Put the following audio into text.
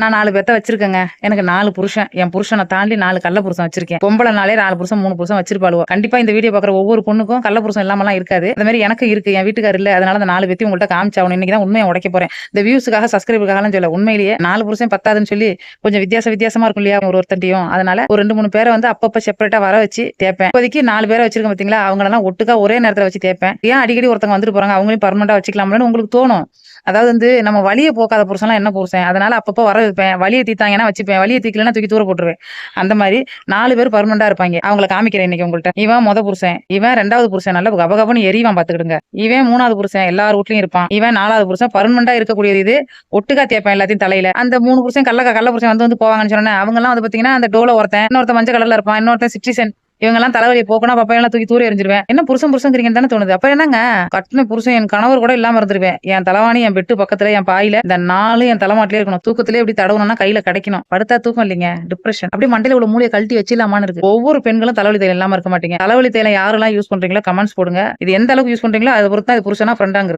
நான் நாலு பேர்த்த வச்சிருக்கேங்க. எனக்கு நாலு புருஷன். என் புருஷனை தாண்டி நாலு கள்ள புருஷன் வச்சிருக்கேன். பொம்பளை நாளே நாலு புருஷன் மூணு புருஷன் வச்சிருப்பாளுவோம் கண்டிப்பா இந்த வீடியோ பாக்குற ஒவ்வொரு பொண்ணுக்கும் கள்ள புருஷன் இல்லாமலாம் இருக்காது. அந்த மாதிரி எனக்கு இருக்கு. என் வீட்டுக்கார் இல்ல. அதனால அந்த நாலு பேர்த்தையும் உங்கள்கிட்ட காமிச்சாவணும் இன்னைக்கு தான் உண்மையை உடைக்க போறேன். இந்த வியூஸுக்காக சப்ஸ்கிரைபுக்காகலாம் சொல்ல உண்மையிலேயே நாலு புருஷன் பத்தாதுன்னு சொல்லி கொஞ்சம் வித்தியாச வித்தியாசமா இருக்கும் இல்லையா? ஒரு ஒருத்தண்டியும் அதனால ஒரு ரெண்டு மூணு பேரை வந்து அப்பப்ப செப்பரேட்டா வர வச்சு தேப்பேன் இப்போதைக்கு நாலு பேரை வச்சிருக்கேன் பாத்தீங்களா? அவங்களெல்லாம் ஒட்டுக்கா ஒரே நேரத்துல வச்சு தேப்பேன் ஏன் அடிக்கடி ஒருத்தவங்க வந்துட்டு போறாங்க? அவங்களையும் பர்மனண்டா வச்சுக்கலாம்னு உங்களுக்கு தோணும். அதாவது வந்து நம்ம வழியை போக்காத புருஷன்லாம் என்ன புருஷன்? அதனால அப்பப்போ வர வைப்பேன் வழியை தீத்தாங்கன்னா வச்சுப்பேன் வழியை தீக்கலன்னா தூக்கி தூர போட்டுருவேன். அந்த மாதிரி நாலு பேர் பர்மனண்டா இருப்பாங்க. அவங்கள காமிக்கிறேன் இன்னைக்கு உங்கள்கிட்ட இவன் முத புருஷன் இவன் ரெண்டாவது புருஷன் நல்ல கபகபன்னு எரிவான் பாத்துக்கிடுங்க. இவன் மூணாவது புருஷன் எல்லார் வீட்லயும் இருப்பான். இவன் நாலாவது புருஷன் பர்மனண்டா இருக்கக்கூடியது இது. ஒட்டுக்கா தேப்பான் எல்லாத்தையும் தலையில. அந்த மூணு புருஷன் கள்ள கள்ள புருஷன் வந்து வந்து போவாங்கன்னு சொன்னேன். அவங்க எல்லாம் வந்து பாத்தீங்கன்னா அந்த டோல ஒருத்தன் இன்னொருத்தன் மஞ்சள் கலர்ல இருப்பான் இன்னொருத்தன் சிட்ரிசன் இவங்கெல்லாம் தலைவலி தலைவலியை போக்கணும் பப்பையெல்லாம் தூக்கி தூர எரிஞ்சிருவேன். என்ன புருஷன் புருஷங்கிறீங்கன்னு தானே தோணுது. அப்ப என்னங்க? கட்டின புருஷன் என் கணவர் கூட இல்லாம இருந்திருவேன் என் தலைவாணி என் பெட்டு பக்கத்துல என் பாயில இந்த நாலு என் தலைமாட்டிலே இருக்கணும். தூக்கத்திலே இப்படி தடவணும்னா கையில கிடைக்கணும். படுத்தா தூக்கம் இல்லைங்க. டிப்ரெஷன் அப்படியே மண்டையில உள்ள மூலையை கழட்டி வச்சிடலாமான்னு இருக்கு. ஒவ்வொரு பெண்களும் தலைவலி தைலம் இல்லாம இருக்க மாட்டீங்க. தலைவலி தைலம் யாரெல்லாம் யூஸ் பண்றீங்களோ கமெண்ட்ஸ் போடுங்க. இது எந்த அளவுக்கு யூஸ் பண்றீங்களோ அதை பொறுத்து அது இது புருஷனா ஃப்ரெண்டாங்க